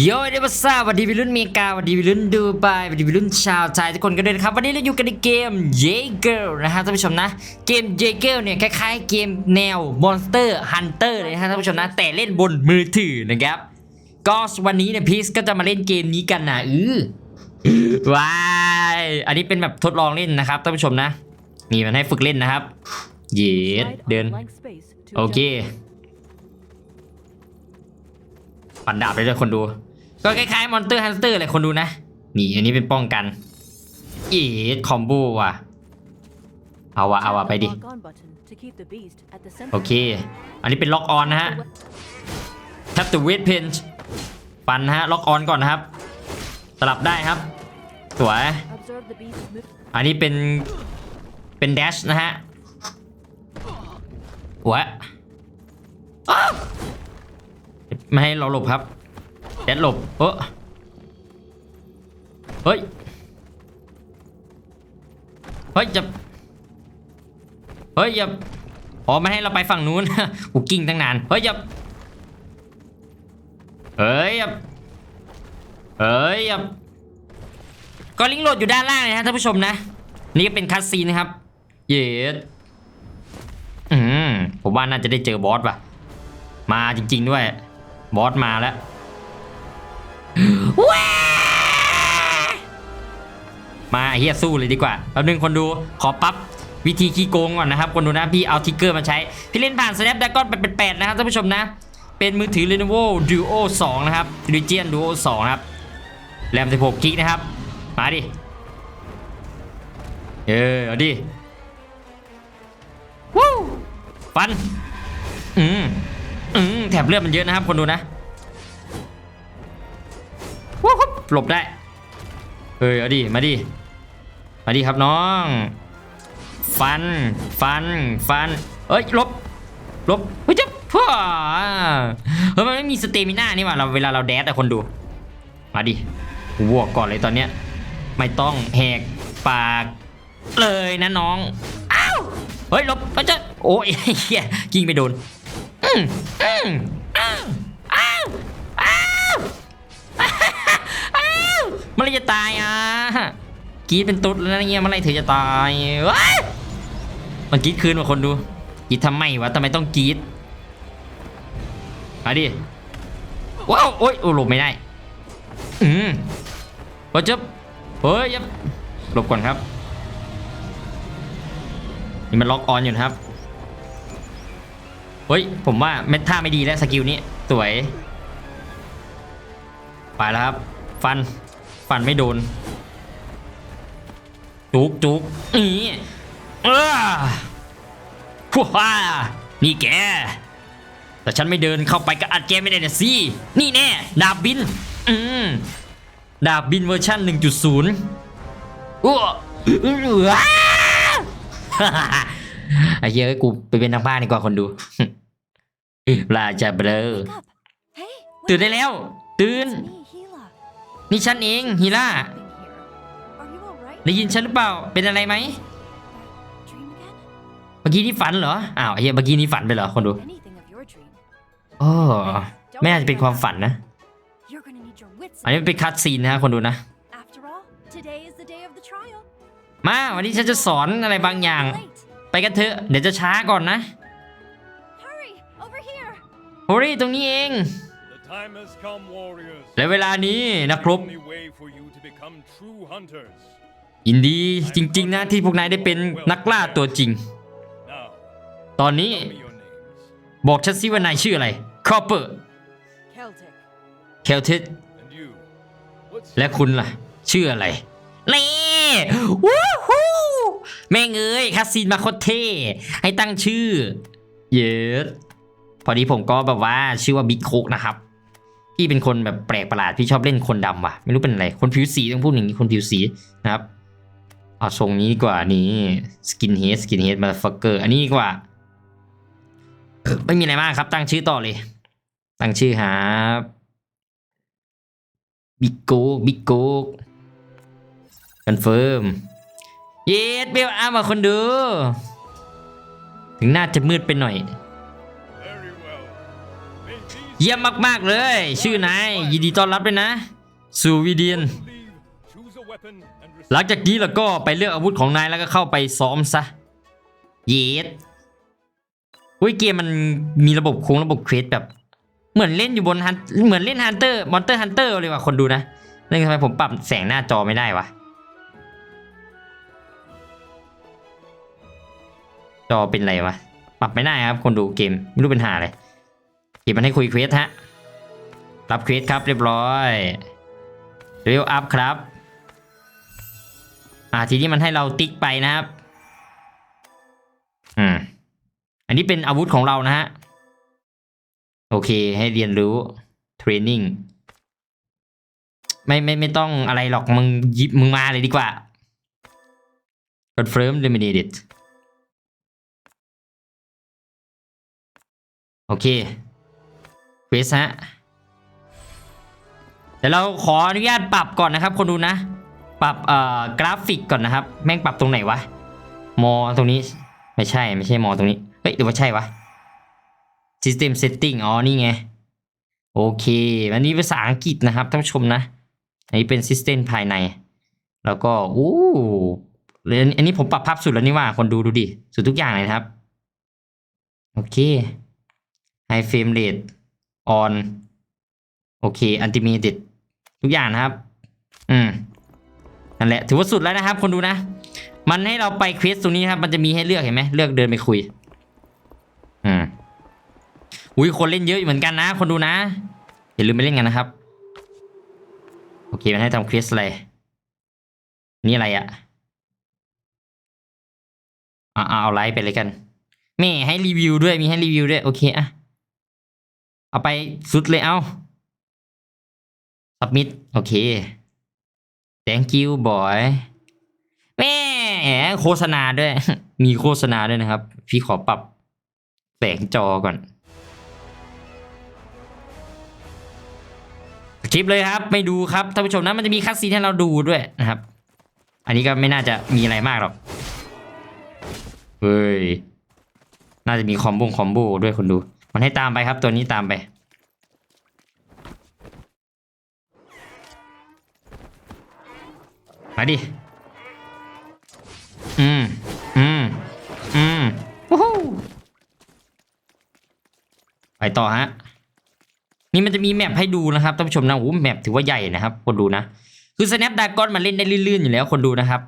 โยเดบัสซาสวัสดีวิรุ่นเมกาสวัสดีวิรุ่นดูไบสวัสดีวิรุ่นชาวไทยทุกคนกันด้วยนะครับ วันนี้เราอยู่กันในเกมเยเกอร์นะฮะท่านผู้ชมนะ เกมเยเกอร์เนี่ยคล้ายๆเกมแนว Monster Hunter เลยนะฮะท่านผู้ชมนะ แต่เล่นบนมือถือนะครับ ก็วันนี้เนี่ยพีซก็จะมาเล่นเกมนี้กันนะอือว้ายอันนี้เป็นแบบทดลองเล่นนะครับท่านผู้ชมนะมีมันให้ฝึกเล่นนะครับ เย็ดเดินโอเค ปันดาบไปเลยคนดู ก็คล้ายๆมอนเตอร์ฮันเตอร์เลยคนดูนะ นี่อันนี้เป็นป้องกันเอ็ดคอมโบว่ะ เอาวะเอาวะไปดิ โอเค อันนี้เป็นล็อกออนนะฮะแทบตัวเวทเพนปันนะฮะล็อกออนก่อนนะครับ สลับได้ครับ สวย อันนี้เป็น เป็นแดชนะฮะหัวอ้าว ไม่ให้เราหลบครับแดดหลบเออเฮ้ย เฮ้ยจะเฮ้ยอย่าอ๋อไม่ให้เราไปฝั่งนู้นกูกิ้งตั้งนาน เฮ้ยอย่าเฮ้ยอย่าเฮ้ยอย่าก็ลิงก์โหลดอยู่ด้านล่างเลยนะท่านผู้ชมนะ นี่ก็เป็นคัสซีนนะครับ เย็ดอืมผมว่าน่าจะได้เจอบอสว่ะ มาจริง ๆ ด้วย บอสมาแล้วว้ามาไอ้เฮียสู้เลยดีกว่าแป๊บนึงคนดูขอปรับวิธีขี้โกงก่อนนะครับคนดูนะพี่เอาทิกเกอร์มาใช้ พี่เล่นผ่าน Snapdragon 888 นะครับท่านผู้ชมนะ เป็นมือถือ Lenovo Duo 2 นะครับ Region Duo 2 นะครับ แรม 16 กิกนะครับ มาดิ เออเอาดิ วู้ฟัน อืม อืมแถบเลือดมันเยอะนะครับคนดูนะวู้ฮึบหลบได้เออเอาดิมาดิมาดิครับน้อง ฟันฟันฟันเอ้ยลบลบเฮ้ยจะพ่อเฮ้ยมันไม่มีสเตมิน่านี่หว่าเราเวลาเราแดดแต่คนดู มาดิบวกก่อนเลยตอนเนี้ยไม่ต้องแหกปากเลยนะน้องอ้าวเฮ้ยลบมันจะโอ้ยเฮียยิงไปโดน มอืมอ้าวอ้าวอ้าวอ้าวเมื่อไรจะตายอะกีดเป็นตุ๊ดแล้วนะเงี้ยมื่อไรเธอจะตายว้ามันกีดคืนมาคนดูกีดทำไมวะทำไมต้องกีดมาดิว้าวโอ้ยโอ้หลบไม่ได้อืมเฮ้จะเฮ้ยยับหลบก่อนครับนี่มันล็อกออนอยู่นะครับ เฮ้ย ผมว่าเม็ดท่าไม่ดีแล้วสกิลนี้ สวย ไปแล้วครับ ฟัน ฟันไม่โดน จุกจุกนี่เออพวกว่านี่แก แต่ฉันไม่เดินเข้าไปก็อัดแกไม่ได้นะสิ นี่แน่ ดาบบิน อืม ดาบบินเวอร์ชัน1.0อ้วอ้าไอ้เหี้ยอะกูไปเป็นนักบ้านดีกว่าคนดู ลาจะเบลอตื่นได้แล้ว ตื่น นี่ฉันเองฮีล่าได้ยินฉันหรือเปล่า เป็นอะไรไหมเมื่อกี้นี่ฝันเหรอ อ้าวไอ้เหี้ยเมื่อกี้นี่ฝันไปเหรอคนดูโอ้ไม่น่าจะเป็นความฝันนะ อันนี้มันเป็นคัดซีนนะฮะคนดูนะ มาวันนี้ฉันจะสอนอะไรบางอย่าง ไปกันเถอะ เดี๋ยวจะช้าก่อนนะโฮรี่ตรงนี้เอง The time has come, warriors. และเวลานี้นักรบ Only way for you to become true hunters. ยินดีจริงๆนะที่พวกนายได้เป็นนักล่าตัวจริง Now, ตอนนี้ tell me your names. บอกฉันสิว่านายชื่ออะไรคอปเปอร์เคลทิส And you. What's และคุณล่ะ ชื่ออะไร นี่วู้ฮู้แม่งเอ้ยคาซีนมาโคตรเท่ให้ตั้งชื่อ เยส พอดีผมก็แบบว่าชื่อว่าบิ๊กโคกนะครับพี่เป็นคนแบบแปลกประหลาดพี่ชอบเล่นคนดำว่ะ ไม่รู้เป็นอะไร คนผิวสีต้องพูดอย่างนี้คนผิวสีนะครับเอาทรงนี้ดีกว่านี่สกินเฮดสกินเฮดมาฟักเกอร์อันนี้ดีกว่า ไม่มีอะไรมากครับ ตั้งชื่อต่อเลย ตั้งชื่อครับบิ๊กโกบิ๊กโกคอนเฟิร์มเย็ดเบลอามาคนดู ถึงหน้าจะมืดไปหน่อย เยี่ยมมาก ๆ เลย ชื่อนายยินดีต้อนรับด้วยนะสู่วีเดียน หลังจากนี้แล้วก็ไปเลือกอาวุธของนายแล้วก็เข้าไปซ้อมซะ เยสอุ้ยเกมมันมีระบบโค้งระบบเควสแบบ เหมือนเล่นอยู่บนฮันเหมือนเล่นฮันเตอร์มอนเตอร์ฮันเตอร์เลยว่ะคนดูนะเรื่องทำไมผมปรับแสงหน้าจอไม่ได้วะจอเป็นไรวะ ปรับไม่ได้ครับคนดูเกมไม่รู้เป็นหาอะไร เกมมันให้คุยเควสฮะ รับเควสครับเรียบร้อยเรียวอัพครับ อ่าทีนี้มันให้เราติ๊กไปนะครับ อืม อันนี้เป็นอาวุธของเรานะฮะ โอเค ให้เรียนรู้เทรนนิ่งไม่ไม่ไม่ต้องอะไรหรอกมึงยิบมึงมาเลยดีกว่า confirm eliminated โอเค ควสฮะเดี๋ยวเราขออนุญาตปรับก่อนนะครับ คนดูนะ ปรับเอ่อกราฟิกก่อนนะครับ แม่งปรับตรงไหนวะมอตรงนี้ไม่ใช่ไม่ใช่มอตรงนี้เฮ้ยหรือว่าใช่วะ System Setting อ๋อนี่ไง โอเคอันนี้ภาษาอังกฤษนะครับท่านผู้ชมนะ อันนี้เป็น System ภายใน แล้วก็อู้เลยอันนี้ผมปรับภาพสุดแล้วนี่ว่าคนดูดูดิ สุดทุกอย่างเลยครับ โอเค High Frame Rate on โอเค Unlimited ทุกอย่างนะครับ อืม นั่นแหละ ถือว่าสุดแล้วนะครับ คนดูนะ มันให้เราไปเควสตรงนี้ครับ มันจะมีให้เลือกเห็นไหมเลือกเดินไปคุย อืมอุ้ยคนเล่นเยอะอยู่เหมือนกันนะ คนดูนะ อย่าลืมไปเล่นกันนะครับ โอเค มันให้ทำเควสอะไร นี่อะไรอะอะเอาไลฟ์ไปเลยกันแม่ให้รีวิวด้วย มีให้รีวิวด้วย โอเคอะ เอาไปสุดเลยเอา submit โอเค thank you boy แม่โฆษณาด้วย มีโฆษณาด้วยนะครับ พี่ขอปรับแสงจอก่อนคลิปเลยครับ ไม่ดูครับท่านผู้ชมนะมันจะมีคัดซีนให้เราดูด้วยนะครับ อันนี้ก็ไม่น่าจะมีอะไรมากหรอกเฮ้ย น่าจะมีคอมโบคอมโบด้วยคนดู มันให้ตามไปครับตัวนี้ตามไป มาดิ อืม อืม อืมวู้ฮู้ไปต่อฮะ นี่มันจะมีแมปให้ดูนะครับท่านผู้ชมนะโอ้แมปถือว่าใหญ่นะครับ คนดูนะ คือ Snapdragon มันเล่นได้ลื่นๆอยู่แล้วคนดูนะครับ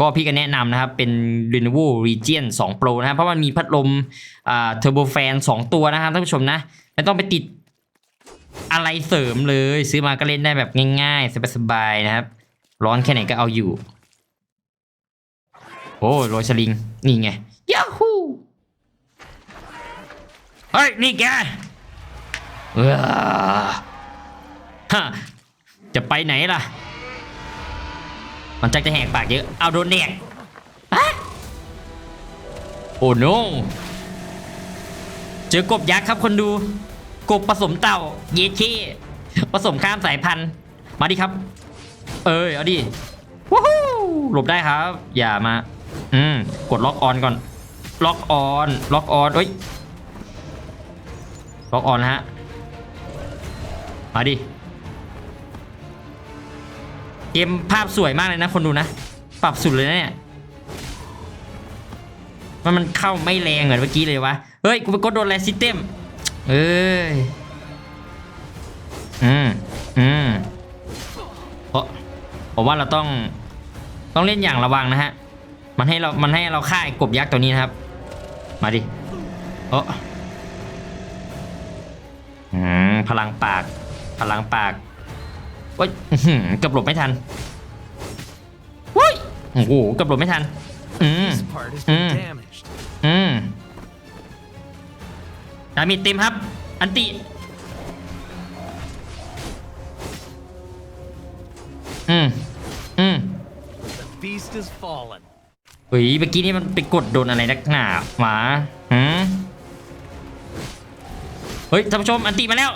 ก็พี่ก็แนะนำนะครับเป็น Lenovo Region 2 Pro นะครับเพราะมันมีพัดลมอ่า Turbo Fan 2ตัวนะครับท่านผู้ชมนะไม่ต้องไปติดอะไรเสริมเลย ซื้อมาก็เล่นได้แบบง่ายๆ สบายๆนะครับ ร้อนแค่ไหนก็เอาอยู่ โอ้โรยสลิง นี่ไงยาฮูเฮ้ย นี่แกเออฮะจะไปไหนล่ะ มันจักจะแหกปากเยอะ เอาโดนแดกอะโอ้โนเจอกบยักษ์ครับคนดู กบผสมเต่า เยเช่ผสมข้ามสายพันธุ์ มาดิครับ เอ้ย เอาดิวู้ฮู้หลบได้ครับ อย่ามา อืม กดล็อกออนก่อน ล็อกออน ล็อกออนเอ้ย ล็อกออนนะฮะ มาดิ เกมภาพสวยมากเลยนะคนดูนะ ปรับสุดเลยนะเนี่ยมันมันเข้าไม่แรงเหมือนเมื่อกี้เลยวะ เฮ้ย กูไปกดโดนอะไรซิสเต็มเอ้ย อืม อืมเพราะผมว่าเราต้อง ต้องเล่นอย่างระวังนะฮะ มันให้เรา มันให้เราฆ่ากบยักษ์ตัวนี้นะครับ มาดิโอ้อืม พลังปาก พลังปาก โอ้ยอื้อหือเกือบหลบไม่ทันโอ้ยโอ้โหเกือบหลบไม่ทัน อืม This part has been Mm. damaged. อืมดามิดเต็มครับ อันติ อืม อืม The beast has fallen. เฮ้ยเมื่อกี้นี่มันไปกดโดนอะไรนักหนาหมาหืมเฮ้ยท่านผู้ชมอันติมาแล้ว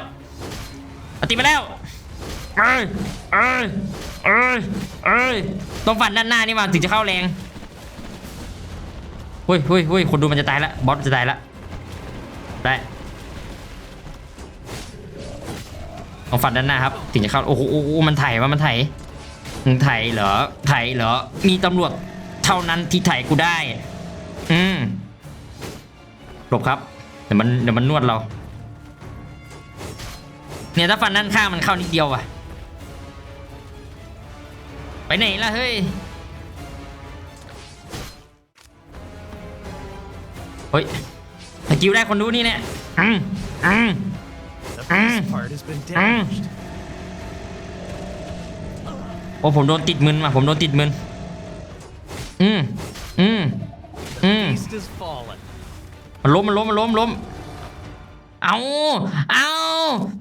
อันติมาแล้ว เอ้ยเอ้ยเอ้ยเอ้ยต้องฟันด้านหน้านี่มาถึงจะเข้าแรงเฮ้ยเฮ้ยเฮ้ยคนดูมันจะตายละบอสจะตายละได้ต้องฟันด้านหน้าครับถึงจะเข้าโอ้โหมันไถว่ามันไถมึงไถเหรอไถเหรอมีตำรวจเท่านั้นที่ไถกูได้ อืมหลบครับเดี๋ยวมันเดี๋ยวมันนวดเรา เนี่ยถ้าฟันด้านข้างมันเข้านิดเดียวอะ ไปไหนล่ะเฮ้ย เฮ้ยสกิลได้คนดูนี่เนี่ยอืมอืม The Mm. beast part has been damaged. โอ้ผมโดนติดมึนว่ะผมโดนติดมึน อืมอืมอืม Beast has fallen. มันล้มมันล้มมันล้มล้ม เอาเอา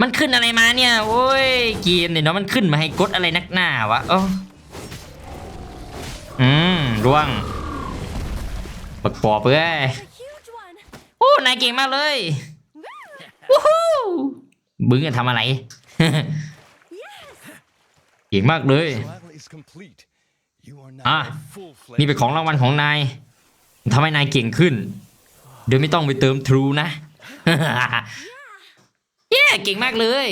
มันขึ้นอะไรมาเนี่ย โอ้ย เกมเนี่ยเนาะมันขึ้นมาให้กดอะไรนักหนาวะเออ อืมร่วงบักปอบเอ้ยโอ้นายเก่งมากเลยวู้ฮู้บึ้งจะทำอะไร เก่งมากเลย Battle is complete. You are now Ah. a full-fledged นี่เป็นของรางวัลของนายทำให้นายเก่งขึ้น โดยไม่ต้องไปเติมทรูนะเย้เก่งมากเลย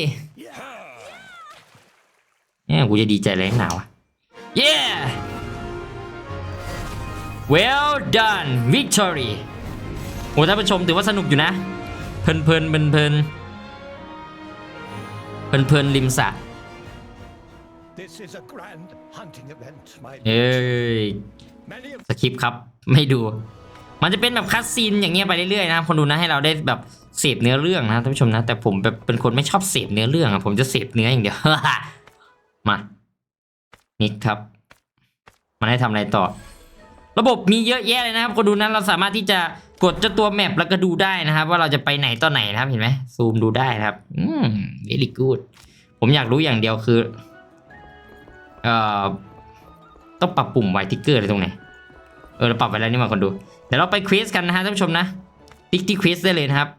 เนี่ยกูจะดีใจแรงหนาวะเย้ well done victory โอ้ท่านผู้ชมถือว่าสนุกอยู่นะ เพลินเพลินเพลินเพลินเพลินเพลินริมสระ This is a grand hunting event, my เอ้ย Many of สคริปต์ครับไม่ดู มันจะเป็นแบบคัดซีนอย่างเงี้ยไปเรื่อยๆนะครับคนดูนะให้เราได้แบบเสพเนื้อเรื่องนะท่านผู้ชมนะ แต่ผมแบบเป็นคนไม่ชอบเสพเนื้อเรื่องอะผมจะเสพเนื้ออย่างเดียวมานิกครับ มันให้ทำอะไรต่อ ระบบมีเยอะแยะเลยนะครับคนดูนะเราสามารถที่จะกดเจ้าตัวแมปแล้วก็ดูได้นะครับ ว่าเราจะไปไหนต่อไหนนะครับเห็นไหมซูมดูได้นะครับ อืม very good ผมอยากรู้อย่างเดียวคือเอ่อต้องปรับปุ่มไวทิกเกอร์อะไรตรงไหนเออเราปรับไว้แล้วนี่มาคนดูเดี๋ยวเราไปควีสกันนะฮะท่านผู้ชมนะติ๊กที่ควีสได้เลยนะครับ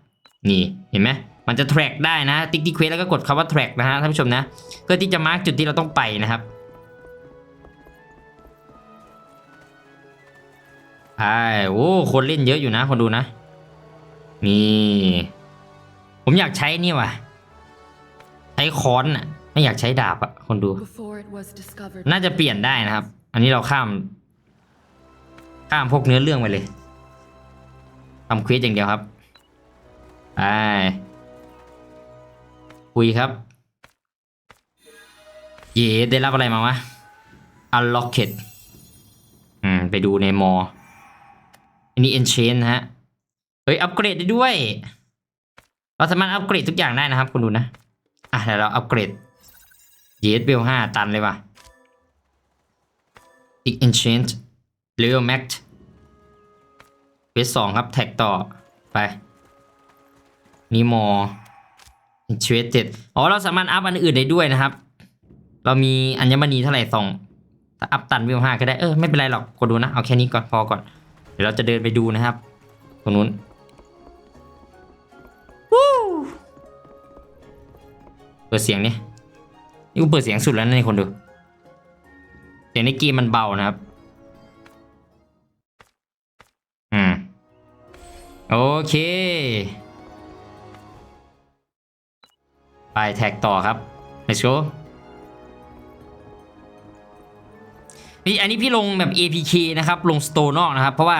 นี่เห็นไหมมันจะ track ได้นะติ๊กที่ควีสแล้วก็กดคำว่า track นะฮะท่านผู้ชมนะเพื่อที่จะมาร์กจุดที่เราต้องไปนะครับ ใช่โอ้คนเล่นเยอะอยู่นะ คนดูนะ นี่ ผมอยากใช้นี่ว่ะ ใช้ค้อนอะ ไม่อยากใช้ดาบอะ คนดู Before it was discovered. น่าจะเปลี่ยนได้นะครับ อันนี้เราข้าม ข้ามพวกเนื้อเรื่องไปเลยทำควิสอย่างเดียวครับไปคุยครับ เย่ได้รับอะไรมาวะ unlock it อืม ไปดูในมอันนี้ enchant นะฮะ เฮ้ย อัปเกรดได้ด้วย เราสามารถอัปเกรดทุกอย่างได้นะครับ คุณดูนะ อะเดี๋ยวเราอัปเกรดเยสเบลห้าตันเลยว่ะอีก enchant level max เวสสองครับ แท็กต่อไปนี่มอ enchant เจ็ดอ๋อ เราสามารถอัพอันอื่นได้ด้วยนะครับ เรามีอัญมณีเท่าไหร่สองอัพตันวิวห้าก็ได้ เออ ไม่เป็นไรหรอก กดดูนะ เอาแค่นี้ก่อนพอก่อน ดี๋ยวเราจะเดินไปดูนะครับ ตรงนู้นวู้เปิดเสียงนี่นี่กูเปิดเสียงสุดแล้วนะในคนดู เสียงในเกมมันเบานะครับ อืม โอเค ไปแท็กต่อครับ let's go นี่อันนี้พี่ลงแบบ APK นะครับ ลงสโตร์นอกนะครับ เพราะว่า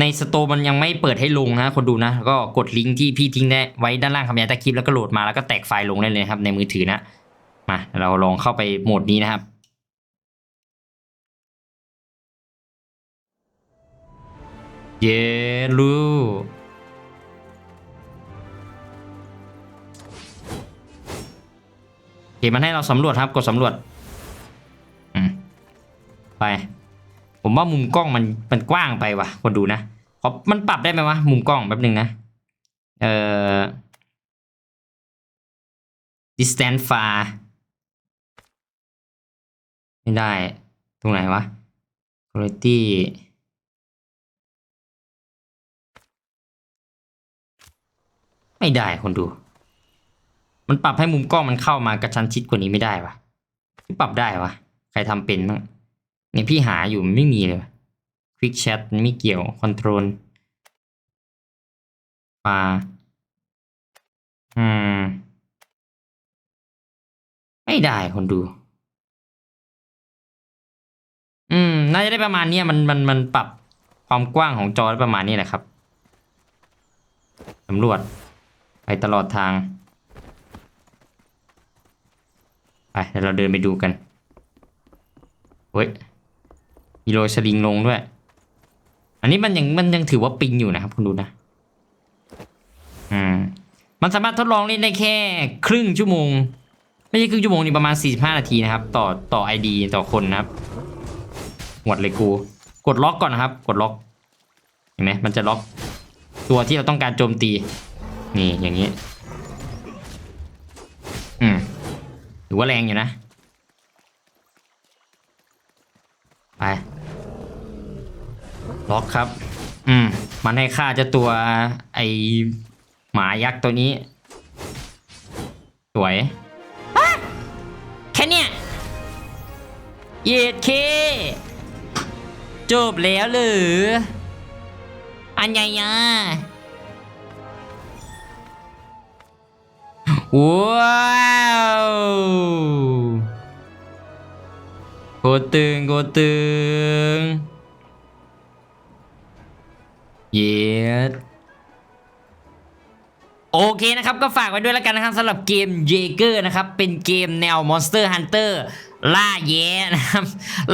ในสโตร์มันยังไม่เปิดให้ลงนะคนดูนะ ก็กดลิงก์ที่พี่ทิ้งได้ไว้ด้านล่างคำยาต้คลิปแล้วก็โหลดมาแล้วก็แตกไฟล์ลงได้เลยครับ ในมือถือนะ มาเราลองเข้าไปโหมดนี้นะครับเยลูเห็นมันให้เราสำรวจครับกดสำรวจ ไป ผมว่ามุมกล้องมันมันกว้างไปว่ะ คนดูนะขอมันปรับได้ไหมวะ มุมกล้องแป๊บหนึ่งนะ เอ่อ distance far ไม่ได้ ตรงไหนวะ quality ไม่ได้คนดู มันปรับให้มุมกล้องมันเข้ามากระชั้นชิดกว่านี้ไม่ได้วะปรับได้วะใครทำเป็นบ้าง เนี่ยพี่หาอยู่มันไม่มีเลย Quick Chat มันไม่เกี่ยว Control ฟาอืม ไม่ได้คนดู อืม น่าจะได้ประมาณนี้มันมันมันปรับความกว้างของจอได้ประมาณนี้แหละครับสำรวจ ไปตลอดทาง ไปเดี๋ยวเราเดินไปดูกันเฮ้ย มีโรยสลิงลงด้วย อันนี้มันยังมันยังถือว่าปิงอยู่นะครับคุณดูนะอืมมันสามารถทดลองเล่นได้แค่ครึ่งชั่วโมง ไม่ใช่ครึ่งชั่วโมงนี่ประมาณ 45 นาทีนะครับ ต่อต่อ ID ต่อคนนะครับหวดเลยกู กดล็อกก่อนนะครับ กดล็อก เห็นไหมมันจะล็อก ตัวที่เราต้องการโจมตี นี่อย่างนี้ อืมถือว่าแรงอยู่นะ ไปล็อกครับ อืม มันให้ค่าเจะตัวไอหมายักษ์ตัวนี้ สวยแค่เนี้ยเย็ดเค จบแล้วหรือ อันใหญ่อะว้าว โกตึงโกตึงเย็ดโอเคนะครับ ก็ฝากไว้ด้วยแล้วกันนะครับสำหรับเกม j เ g อร์นะครับ เป็นเกมแนว Monster Hunter ล่าแย้นะครับ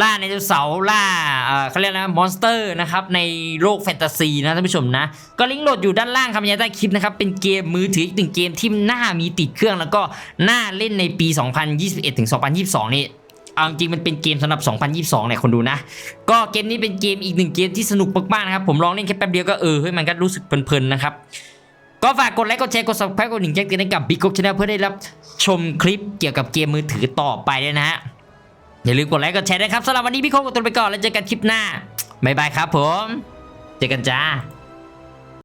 ล่าในตัวเสาล่าเอ่อเขาเรียกนะมอนสเตอร์นะครับในโลกแฟนตาซีนะท่านผู้ชมนะ ก็ลิงก์โหลดอยู่ด้านล่างคำบรรยายใต้คลิปนะครับ เป็นเกมมือถืออีกหนึ่งเกมที่น่ามีติดเครื่องแล้วก็น่าเล่นในปี 2021ถึง2022 นี่ เอาจริงมันเป็นเกมสำหรับ 2022เนี่ยคนดูนะ ก็เกมนี้เป็นเกมอีกหนึ่งเกมที่สนุกมากๆนะครับผมลองเล่นแค่แป๊บเดียวก็เออเฮ้ยมันก็รู้สึกเพลินๆนะครับก็ฝากกดไลค์กดแชร์กด subscribe กดหนึ่งแจ้งเตือนให้กับ Big ก Channel เพื่อได้รับชมคลิปเกี่ยวกับเกมมือถือต่อไปด้วยนะฮะอย่าลืมกดไลค์กดแชร์ด้วยครับสำหรับวันนี้พี่โคกกับตัวไปก่อนแล้วเจอกันคลิปหน้าบ๊ายบายครับผม เจอกันจ้า